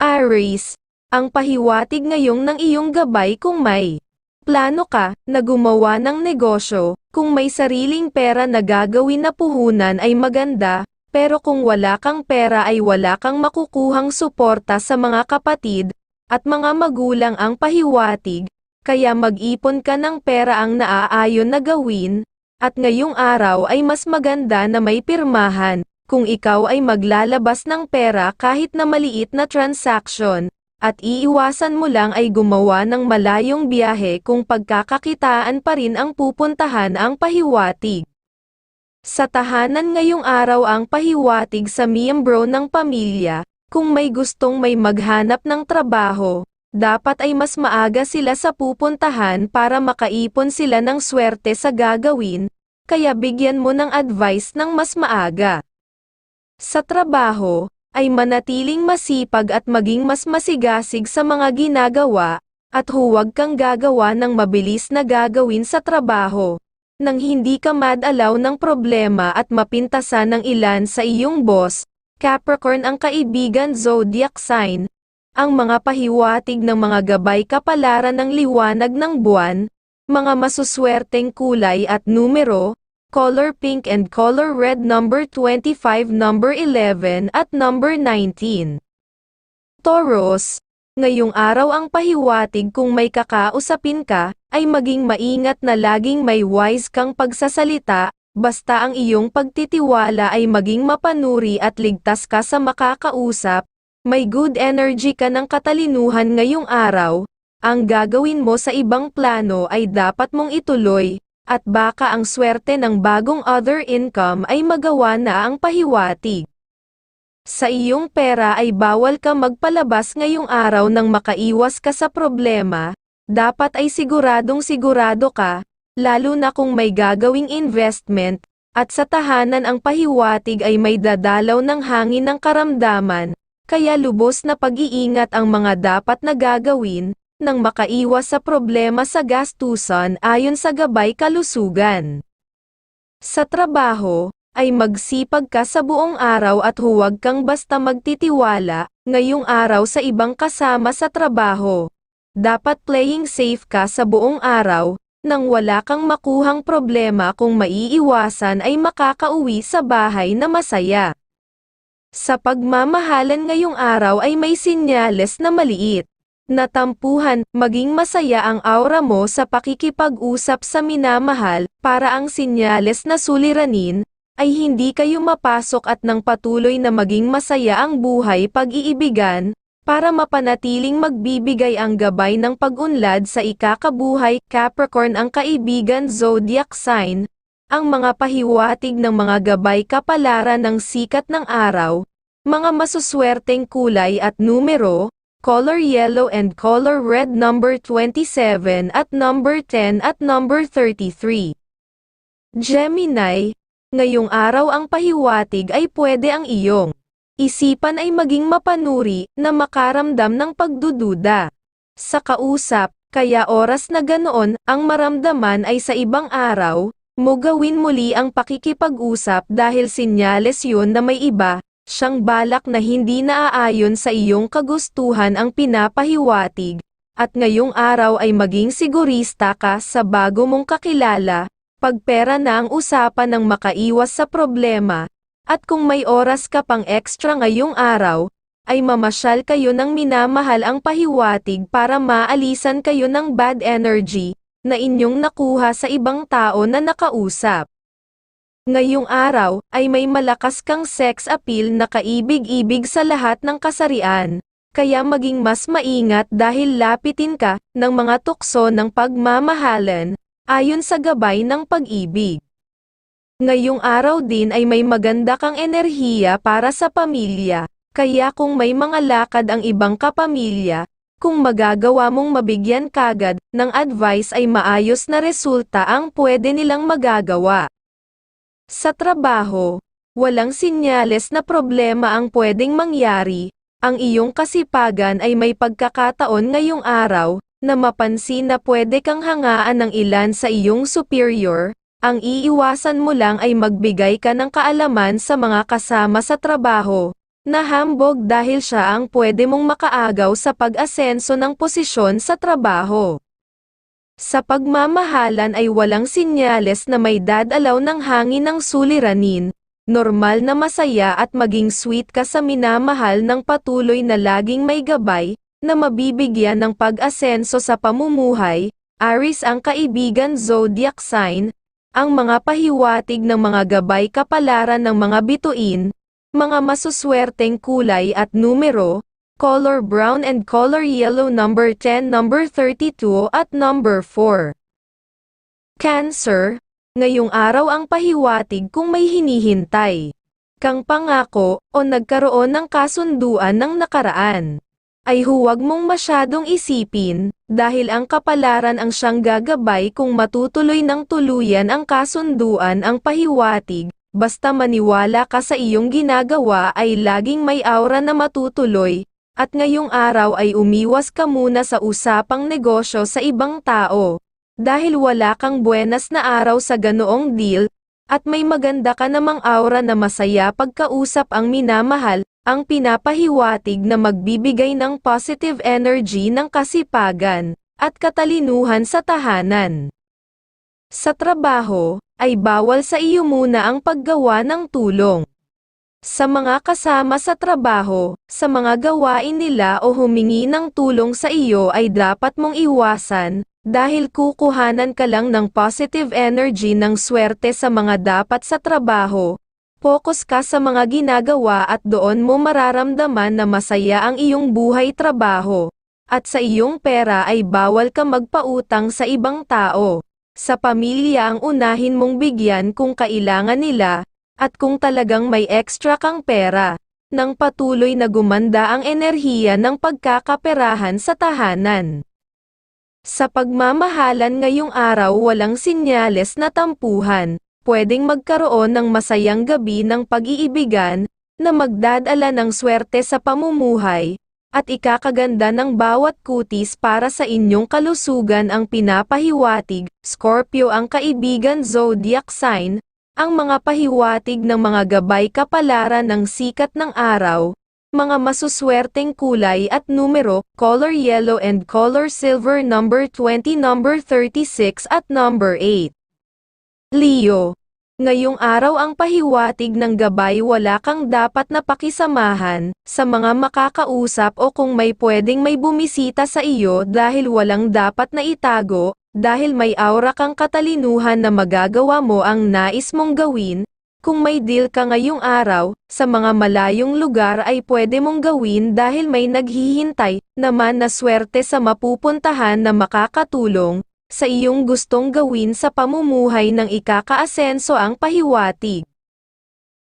Aries, ang pahiwatig ngayong ng iyong gabay kung may plano ka na gumawa ng negosyo, kung may sariling pera na gagawin na puhunan ay maganda, pero kung wala kang pera ay wala kang makukuhang suporta sa mga kapatid at mga magulang ang pahiwatig, kaya mag-ipon ka ng pera ang naaayon na gawin, at ngayong araw ay mas maganda na may pirmahan, kung ikaw ay maglalabas ng pera kahit na maliit na transaction, at iiwasan mo lang ay gumawa ng malayong biyahe kung pagkakakitaan pa rin ang pupuntahan ang pahiwatig. Sa tahanan ngayong araw ang pahiwatig sa miyembro ng pamilya, kung may gustong may maghanap ng trabaho, dapat ay mas maaga sila sa pupuntahan para makaipon sila ng swerte sa gagawin, kaya bigyan mo ng advice ng mas maaga. Sa trabaho, ay manatiling masipag at maging mas masigasig sa mga ginagawa, at huwag kang gagawa ng mabilis na gagawin sa trabaho, nang hindi ka madalaw ng problema at mapintasan ng ilan sa iyong boss, Capricorn ang kaibigan zodiac sign, ang mga pahiwatig ng mga gabay kapalaran ng liwanag ng buwan, mga masuswerteng kulay at numero, color pink and color red number 25 number 11 at number 19. Taurus, ngayong araw ang pahiwatig kung may kakausapin ka, ay maging maingat na laging may wise kang pagsasalita, basta ang iyong pagtitiwala ay maging mapanuri at ligtas ka sa makakausap, may good energy ka ng katalinuhan ngayong araw, ang gagawin mo sa ibang plano ay dapat mong ituloy, at baka ang swerte ng bagong other income ay magawa na ang pahiwatig. Sa iyong pera ay bawal ka magpalabas ngayong araw nang makaiwas ka sa problema, dapat ay siguradong sigurado ka, lalo na kung may gagawing investment, at sa tahanan ang pahiwatig ay may dadalaw ng hangin ng karamdaman, kaya lubos na pag-iingat ang mga dapat na gagawin, nang makaiwas sa problema sa gastusan ayon sa gabay kalusugan. Sa trabaho, ay magsipag ka sa buong araw at huwag kang basta magtitiwala, ngayong araw sa ibang kasama sa trabaho. Dapat playing safe ka sa buong araw, nang wala kang makuhang problema kung maiiwasan ay makakauwi sa bahay na masaya. Sa pagmamahalan ngayong araw ay may sinyales na maliit natampuhan, maging masaya ang aura mo sa pakikipag-usap sa minamahal, para ang sinyales na suliranin, ay hindi kayo mapasok at nang patuloy na maging masaya ang buhay pag-iibigan, para mapanatiling magbibigay ang gabay ng pag-unlad sa ikakabuhay, Capricorn ang kaibigan zodiac sign, ang mga pahiwatig ng mga gabay kapalaran ng sikat ng araw, mga masuswerteng kulay at numero, color yellow and color red number 27 at number 10 at number 33. Gemini, ngayong araw ang pahiwatig ay pwede ang iyong isipan ay maging mapanuri na makaramdam ng pagdududa. Sa kausap, kaya oras na ganoon ang maramdaman ay sa ibang araw, mo gawin muli ang pakikipag-usap dahil sinyales yun na may iba, siyang balak na hindi naaayon sa iyong kagustuhan ang pinapahiwatig, at ngayong araw ay maging sigurista ka sa bago mong kakilala, pagpera na ang usapan ng makaiwas sa problema, at kung may oras ka pang extra ngayong araw, ay mamasyal kayo ng minamahal ang pahiwatig para maalisan kayo ng bad energy, na inyong nakuha sa ibang tao na nakausap. Ngayong araw, ay may malakas kang sex appeal na kaibig-ibig sa lahat ng kasarian, kaya maging mas maingat dahil lapitin ka ng mga tukso ng pagmamahalan, ayon sa gabay ng pag-ibig. Ngayong araw din ay may maganda kang enerhiya para sa pamilya, kaya kung may mga lakad ang ibang kapamilya, kung magagawa mong mabigyan kagad ng advice ay maayos na resulta ang pwede nilang magagawa. Sa trabaho, walang sinyales na problema ang pwedeng mangyari, ang iyong kasipagan ay may pagkakataon ngayong araw, na mapansin na pwede kang hangaan ng ilan sa iyong superior, ang iiwasan mo lang ay magbigay ka ng kaalaman sa mga kasama sa trabaho, Nahambog dahil siya ang pwede mong makaagaw sa pag-asenso ng posisyon sa trabaho. Sa pagmamahalan ay walang sinyales na may dadalaw ng hangin ng suliranin, normal na masaya at maging sweet ka sa minamahal ng patuloy na laging may gabay, na mabibigyan ng pag-asenso sa pamumuhay, Aris ang kaibigan zodiac sign, ang mga pahiwatig ng mga gabay kapalaran ng mga bituin, mga masuswerteng kulay at numero, color brown and color yellow number 10, number 32 at number 4. Cancer, ngayong araw ang pahiwatig kung may hinihintay. Kang pangako o nagkaroon ng kasunduan ng nakaraan. Ay huwag mong masyadong isipin, dahil ang kapalaran ang siyang gagabay kung matutuloy ng tuluyan ang kasunduan ang pahiwatig, basta maniwala ka sa iyong ginagawa ay laging may aura na matutuloy, at ngayong araw ay umiwas ka muna sa usapang negosyo sa ibang tao. Dahil wala kang buenas na araw sa ganoong deal, at may maganda ka namang aura na masaya pagkausap ang minamahal, ang pinapahiwatig na magbibigay ng positive energy ng kasipagan, at katalinuhan sa tahanan. Sa trabaho, ay bawal sa iyo muna ang paggawa ng tulong. Sa mga kasama sa trabaho, sa mga gawain nila o humingi ng tulong sa iyo ay dapat mong iwasan, dahil kukuhanan ka lang ng positive energy ng swerte sa mga dapat sa trabaho. Focus ka sa mga ginagawa at doon mo mararamdaman na masaya ang iyong buhay trabaho. At sa iyong pera ay bawal ka magpautang sa ibang tao. Sa pamilya ang unahin mong bigyan kung kailangan nila, at kung talagang may extra kang pera, nang patuloy na gumanda ang enerhiya ng pagkakaperahan sa tahanan. Sa pagmamahalan ngayong araw walang sinyales na tampuhan, pwedeng magkaroon ng masayang gabi ng pag-iibigan, na magdadala ng swerte sa pamumuhay, at ikakaganda ng bawat kutis para sa inyong kalusugan ang pinapahiwatig, Scorpio ang kaibigan zodiac sign, ang mga pahiwatig ng mga gabay kapalaran ng sikat ng araw, mga masuswerteng kulay at numero, color yellow and color silver number 20 number 36 at number 8. Leo, ngayong araw ang pahiwatig ng gabay wala kang dapat na pakisamahan, sa mga makakausap o kung may pwedeng may bumisita sa iyo dahil walang dapat na itago, dahil may aura kang katalinuhan na magagawa mo ang nais mong gawin, kung may deal ka ngayong araw, sa mga malayong lugar ay pwede mong gawin dahil may naghihintay naman na swerte sa mapupuntahan na makakatulong sa iyong gustong gawin sa pamumuhay ng ikakaasenso ang pahiwatig.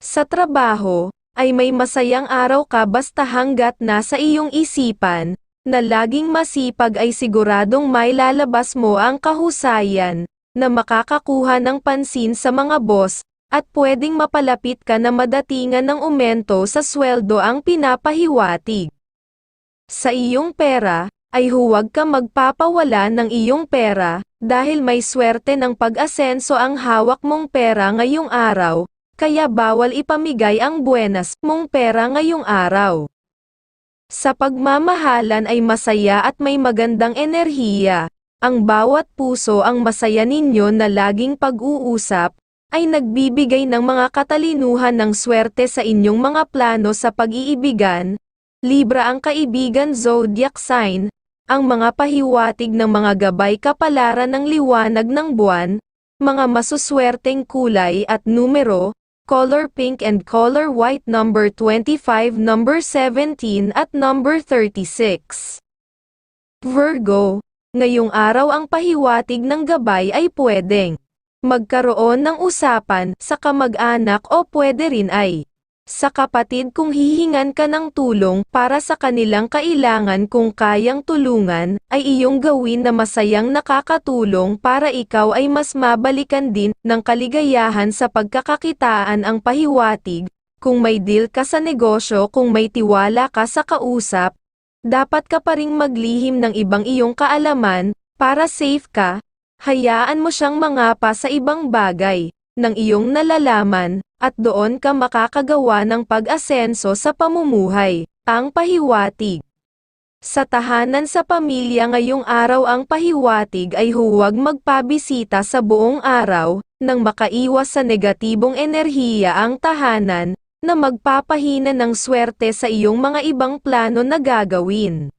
Sa trabaho, ay may masayang araw ka basta hanggat nasa iyong isipan, na laging masipag ay siguradong may lalabas mo ang kahusayan, na makakakuha ng pansin sa mga boss, at pwedeng mapalapit ka na madatingan ng umento sa sweldo ang pinapahiwatig. Sa iyong pera, ay huwag ka magpapawala ng iyong pera, dahil may swerte ng pag-asenso ang hawak mong pera ngayong araw, kaya bawal ipamigay ang buenas mong pera ngayong araw. Sa pagmamahalan ay masaya at may magandang enerhiya, ang bawat puso ang masaya ninyo na laging pag-uusap, ay nagbibigay ng mga katalinuhan ng swerte sa inyong mga plano sa pag-iibigan, Libra ang kaibigan zodiac sign, ang mga pahiwatig ng mga gabay kapalaran ng liwanag ng buwan, mga masuswerteng kulay at numero, color pink and color white number 25 number 17 at number 36. Virgo, ngayong araw ang pahiwatig ng gabay ay pwedeng magkaroon ng usapan sa kamag-anak o pwede rin ay sa kapatid kung hihingan ka ng tulong para sa kanilang kailangan kung kayang tulungan, ay iyong gawin na masayang nakakatulong para ikaw ay mas mabalikan din ng kaligayahan sa pagkakakitaan ang pahiwatig, kung may deal ka sa negosyo kung may tiwala ka sa kausap, dapat ka pa ring maglihim ng ibang iyong kaalaman, para safe ka, hayaan mo siyang mangapa sa ibang bagay. Ng iyong nalalaman, at doon ka makakagawa ng pag-asenso sa pamumuhay. Ang pahiwatig Sa tahanan sa pamilya ngayong araw ang pahiwatig ay huwag magpabisita sa buong araw, nang makaiwas sa negatibong enerhiya ang tahanan, na magpapahina ng swerte sa iyong mga ibang plano na gagawin.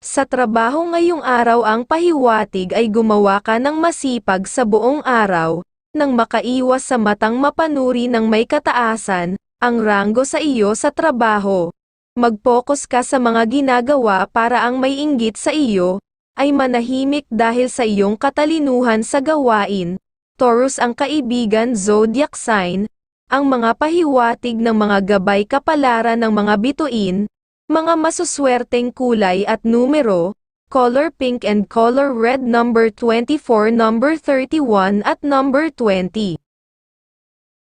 Sa trabaho ngayong araw ang pahiwatig ay gumawa ka ng masipag sa buong araw, nang makaiwas sa matang mapanuri ng may kataasan, ang ranggo sa iyo sa trabaho. Mag-focus ka sa mga ginagawa para ang may inggit sa iyo, ay manahimik dahil sa iyong katalinuhan sa gawain. Taurus ang kaibigan zodiac sign, ang mga pahiwatig ng mga gabay kapalaran ng mga bituin, mga masuswerteng kulay at numero, color pink and color red number 24 number 31 at number 20.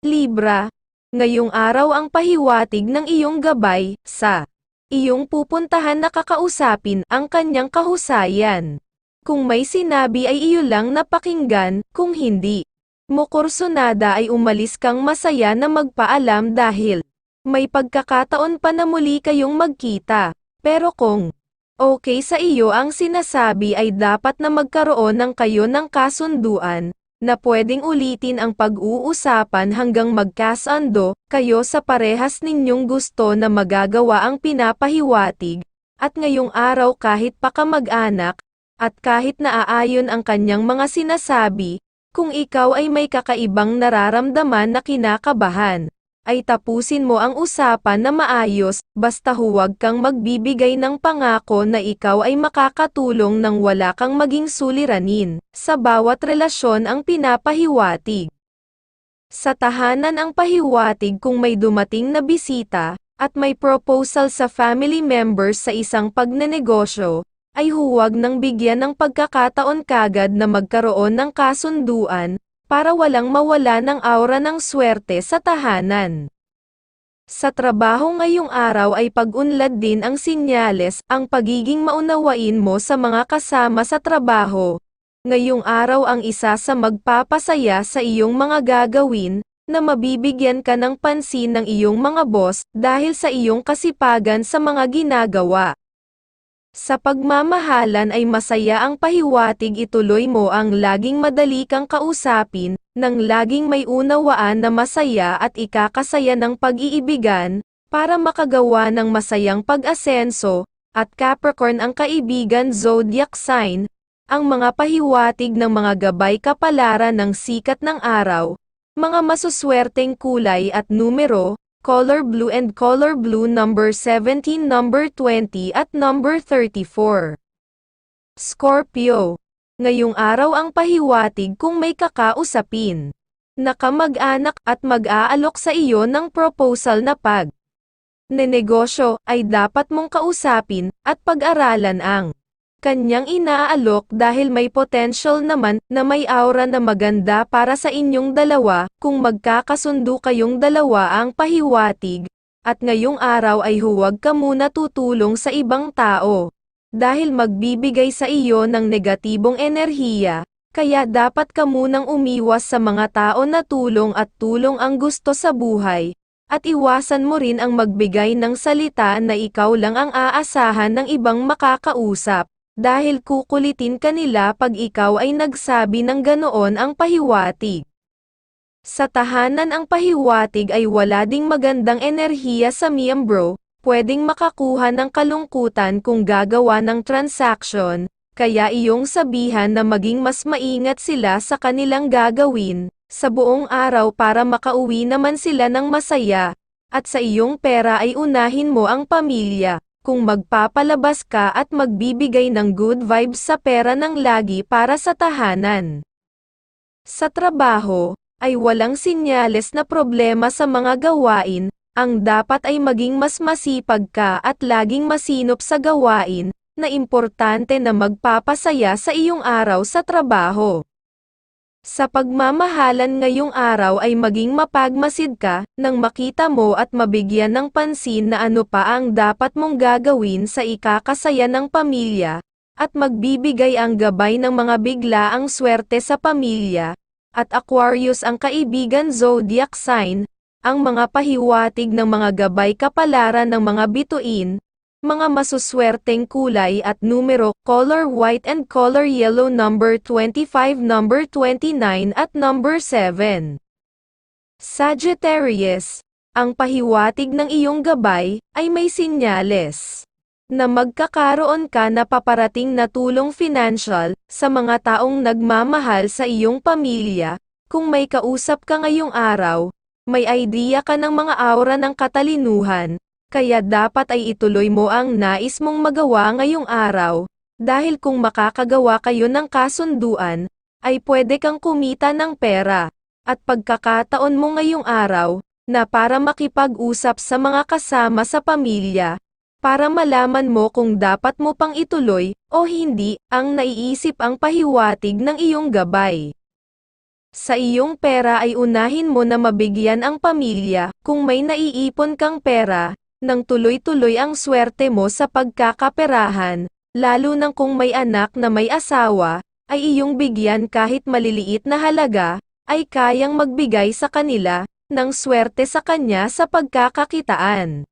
Libra, ngayong araw ang pahiwatig ng iyong gabay, sa iyong pupuntahan na kakausapin ang kanyang kahusayan. Kung may sinabi ay iyo lang napakinggan, kung hindi. Mukursonada ay umalis kang masaya na magpaalam dahil may pagkakataon pa na muli kayong magkita. Pero kung okay sa iyo ang sinasabi ay dapat na magkaroon ng kayo ng kasunduan, na pwedeng ulitin ang pag-uusapan hanggang magkasando kayo sa parehas ninyong gusto na magagawa ang pinapahiwatig, at ngayong araw kahit pa kamag-anak, at kahit naaayon ang kanyang mga sinasabi, kung ikaw ay may kakaibang nararamdaman na kinakabahan, ay tapusin mo ang usapan na maayos, basta huwag kang magbibigay ng pangako na ikaw ay makakatulong nang wala kang maging suliranin, sa bawat relasyon ang pinapahiwatig. Sa tahanan ang pahiwatig kung may dumating na bisita, at may proposal sa family members sa isang pagnenegosyo, ay huwag nang bigyan ng pagkakataon kagad na magkaroon ng kasunduan, para walang mawala ng aura ng swerte sa tahanan. Sa trabaho ngayong araw ay pag-unlad din ang sinyales, ang pagiging maunawain mo sa mga kasama sa trabaho. Ngayong araw ang isa sa magpapasaya sa iyong mga gagawin, na mabibigyan ka ng pansin ng iyong mga boss dahil sa iyong kasipagan sa mga ginagawa. Sa pagmamahalan ay masaya ang pahiwatig ituloy mo ang laging madali kang kausapin, nang laging may unawaan na masaya at ikakasaya ng pag-iibigan, para makagawa ng masayang pag-asenso, at Capricorn ang kaibigan zodiac sign, ang mga pahiwatig ng mga gabay kapalaran ng sikat ng araw, mga masuswerteng kulay at numero, color blue and color blue number 17 number 20 at number 34. Scorpio. Ngayong araw ang pahiwatig kung may kakausapin. Nakamag-anak at mag-aalok sa iyo ng proposal na pag nenegosyo ay dapat mong kausapin at pag-aralan ang kanyang inaalok dahil may potential naman na may aura na maganda para sa inyong dalawa kung magkakasundo kayong dalawa ang pahiwatig, at ngayong araw ay huwag ka muna tutulong sa ibang tao. Dahil magbibigay sa iyo ng negatibong enerhiya, kaya dapat ka munang umiwas sa mga tao na tulong at tulong ang gusto sa buhay, at iwasan mo rin ang magbigay ng salita na ikaw lang ang aasahan ng ibang makakausap dahil kukulitin kanila pag ikaw ay nagsabi ng ganoon ang pahiwatig. Sa tahanan ang pahiwatig ay wala ding magandang enerhiya sa miyembro, pwedeng makakuha ng kalungkutan kung gagawa ng transaction, kaya iyong sabihan na maging mas maingat sila sa kanilang gagawin, sa buong araw para makauwi naman sila ng masaya, at sa iyong pera ay unahin mo ang pamilya kung magpapalabas ka at magbibigay ng good vibes sa pera ng lagi para sa tahanan. Sa trabaho, ay walang sinyales na problema sa mga gawain, ang dapat ay maging mas masipag ka at laging masinop sa gawain, na importante na magpapasaya sa iyong araw sa trabaho. Sa pagmamahalan ngayong araw ay maging mapagmasid ka, nang makita mo at mabigyan ng pansin na ano pa ang dapat mong gagawin sa ikakasaya ng pamilya, at magbibigay ang gabay ng mga biglaang swerte sa pamilya, at Aquarius ang kaibigan zodiac sign, ang mga pahiwatig ng mga gabay kapalaran ng mga bituin, mga masuswerteng kulay at numero, color white and color yellow number 25, number 29 at number 7. Sagittarius, ang pahiwatig ng iyong gabay ay may sinyales na magkakaroon ka na paparating na tulong financial sa mga taong nagmamahal sa iyong pamilya. Kung may kausap ka ngayong araw, may idea ka ng mga aura ng katalinuhan, kaya dapat ay ituloy mo ang nais mong magawa ngayong araw, dahil kung makakagawa kayo ng kasunduan, ay pwede kang kumita ng pera, at pagkakataon mo ngayong araw, na para makipag-usap sa mga kasama sa pamilya, para malaman mo kung dapat mo pang ituloy, o hindi, ang naiisip ang pahiwatig ng iyong gabay. Sa iyong pera ay unahin mo na mabigyan ang pamilya, kung may naiipon kang pera, nang tuloy-tuloy ang swerte mo sa pagkakaperahan, lalo nang kung may anak na may asawa, ay iyong bigyan kahit maliliit na halaga, ay kayang magbigay sa kanila, ng swerte sa kanya sa pagkakakitaan.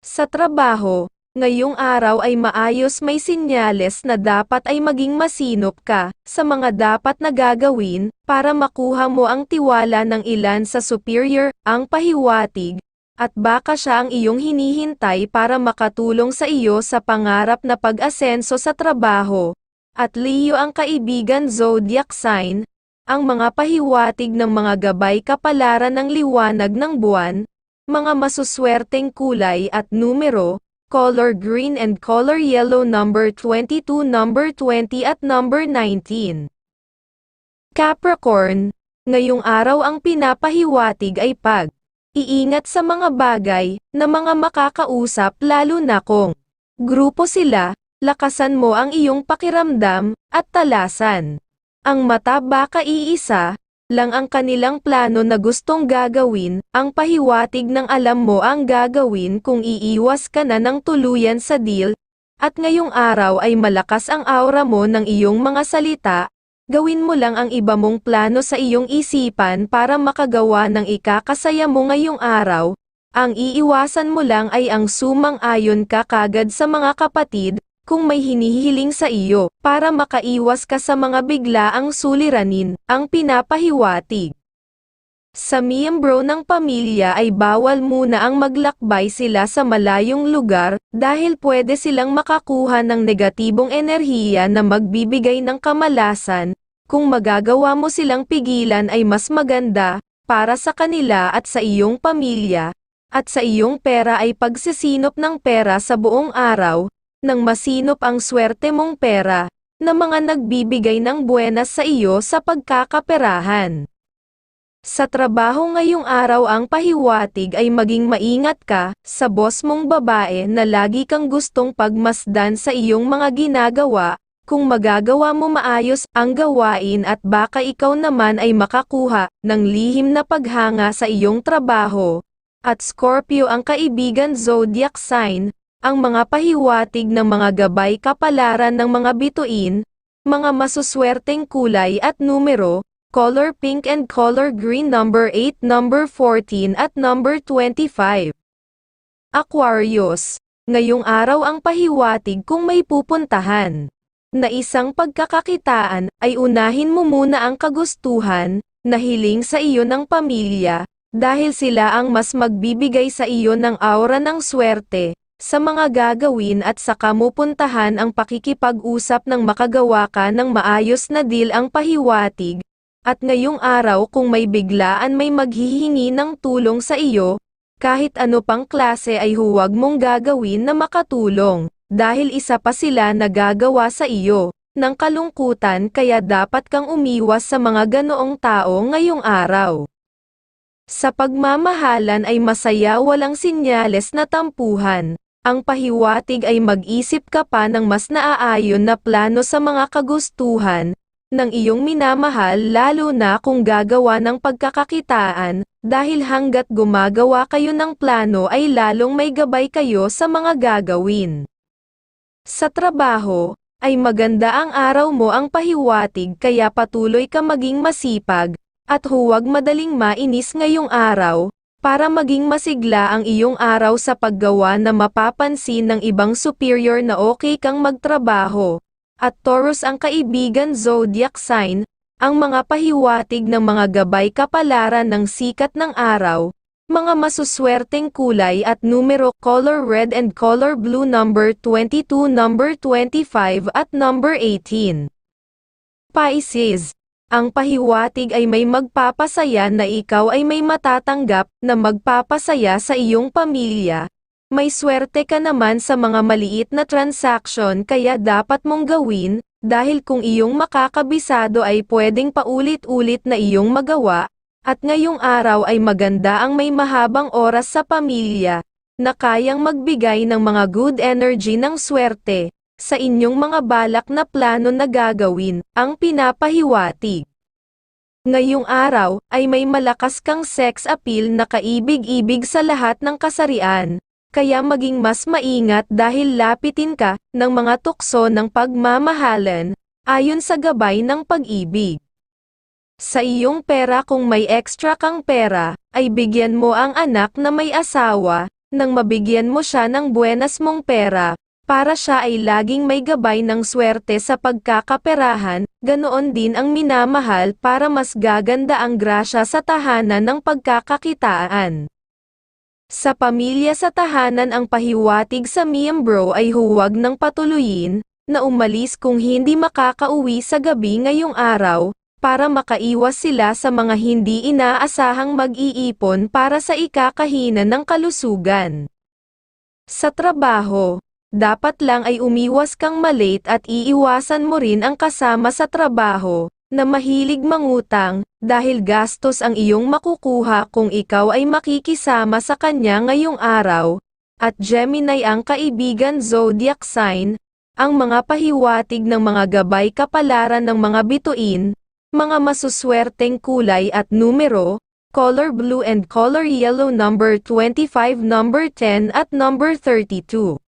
Sa trabaho, ngayong araw ay maayos may sinyales na dapat ay maging masinop ka sa mga dapat na gagawin para makuha mo ang tiwala ng ilan sa superior, ang pahiwatig, at baka siya ang iyong hinihintay para makatulong sa iyo sa pangarap na pag-asenso sa trabaho. At Leo ang kaibigan zodiac sign, ang mga pahiwatig ng mga gabay kapalaran ng liwanag ng buwan, mga masuswerteng kulay at numero, color green and color yellow number 22, number 20 at number 19. Capricorn, ngayong araw ang pinapahiwatig ay pag iingat sa mga bagay na mga makakausap lalo na kung grupo sila, lakasan mo ang iyong pakiramdam at talasan. Ang mata baka iisa, lang ang kanilang plano na gustong gagawin, ang pahiwatig ng alam mo ang gagawin kung iiwas ka na ng tuluyan sa deal, at ngayong araw ay malakas ang aura mo ng iyong mga salita, gawin mo lang ang iba mong plano sa iyong isipan para makagawa ng ikakasaya mo ngayong araw, ang iiwasan mo lang ay ang sumang-ayon ka kagad sa mga kapatid, kung may hinihiling sa iyo, para makaiwas ka sa mga biglaang suliranin, ang pinapahiwatig. Sa miyembro ng pamilya ay bawal muna ang maglakbay sila sa malayong lugar, dahil pwede silang makakuha ng negatibong enerhiya na magbibigay ng kamalasan, kung magagawa mo silang pigilan ay mas maganda, para sa kanila at sa iyong pamilya, at sa iyong pera ay pagsisinop ng pera sa buong araw, nang masinop ang swerte mong pera, na mga nagbibigay ng buenas sa iyo sa pagkakaperahan. Sa trabaho ngayong araw ang pahiwatig ay maging maingat ka sa boss mong babae na lagi kang gustong pagmasdan sa iyong mga ginagawa, kung magagawa mo maayos ang gawain at baka ikaw naman ay makakuha ng lihim na paghanga sa iyong trabaho. At Scorpio ang kaibigan zodiac sign, ang mga pahiwatig ng mga gabay kapalaran ng mga bituin, mga masuswerteng kulay at numero, color pink and color green number 8, number 14 at number 25. Aquarius, ngayong araw ang pahiwatig kung may pupuntahan na isang pagkakakitaan ay unahin mo muna ang kagustuhan na hiling sa iyo ng pamilya dahil sila ang mas magbibigay sa iyo ng aura ng swerte sa mga gagawin at sa kamupuntahan ang pakikipag-usap ng makagawa ka ng maayos na deal ang pahiwatig, at ngayong araw kung may biglaan may maghihingi ng tulong sa iyo, kahit ano pang klase ay huwag mong gagawin na makatulong, dahil isa pa sila nagagawa sa iyo, ng kalungkutan kaya dapat kang umiwas sa mga ganoong tao ngayong araw. Sa pagmamahalan ay masaya walang sinyales na tampuhan, ang pahiwatig ay mag-isip ka pa ng mas naaayon na plano sa mga kagustuhan ng iyong minamahal lalo na kung gagawa ng pagkakakitaan, dahil hanggat gumagawa kayo ng plano ay lalong may gabay kayo sa mga gagawin. Sa trabaho, ay maganda ang araw mo ang pahiwatig kaya patuloy ka maging masipag, at huwag madaling mainis ngayong araw, para maging masigla ang iyong araw sa paggawa na mapapansin ng ibang superior na okay kang magtrabaho. At Taurus ang kaibigan zodiac sign, ang mga pahiwatig ng mga gabay kapalaran ng sikat ng araw, mga masuswerteng kulay at numero color red and color blue number 22 number 25 at number 18. Pisces, ang pahiwatig ay may magpapasaya na ikaw ay may matatanggap na magpapasaya sa iyong pamilya. May swerte ka naman sa mga maliit na transaction kaya dapat mong gawin, dahil kung iyong makakabisado ay pwedeng paulit-ulit na iyong magawa, at ngayong araw ay maganda ang may mahabang oras sa pamilya, na kayang magbigay ng mga good energy ng swerte, sa inyong mga balak na plano na gagawin, ang pinapahiwatig. Ngayong araw, ay may malakas kang sex appeal na kaibig-ibig sa lahat ng kasarian, kaya maging mas maingat dahil lapitin ka ng mga tukso ng pagmamahalan, ayon sa gabay ng pag-ibig. Sa iyong pera kung may extra kang pera, ay bigyan mo ang anak na may asawa, nang mabigyan mo siya ng buenas mong pera, para siya ay laging may gabay ng swerte sa pagkakaperahan, ganoon din ang minamahal para mas gaganda ang grasya sa tahanan ng pagkakakitaan. Sa pamilya sa tahanan ang pahiwatig sa miyembro ay huwag nang patuloyin, na umalis kung hindi makakauwi sa gabi ngayong araw, para makaiwas sila sa mga hindi inaasahang mag-iipon para sa ikakahinan ng kalusugan. Sa trabaho, dapat lang ay umiwas kang malate at iiwasan mo rin ang kasama sa trabaho, na mahilig mangutang, dahil gastos ang iyong makukuha kung ikaw ay makikisama sa kanya ngayong araw, at Gemini ang kaibigan zodiac sign, ang mga pahiwatig ng mga gabay kapalaran ng mga bituin, mga masuswerteng kulay at numero, color blue and color yellow number 25 number 10 at number 32.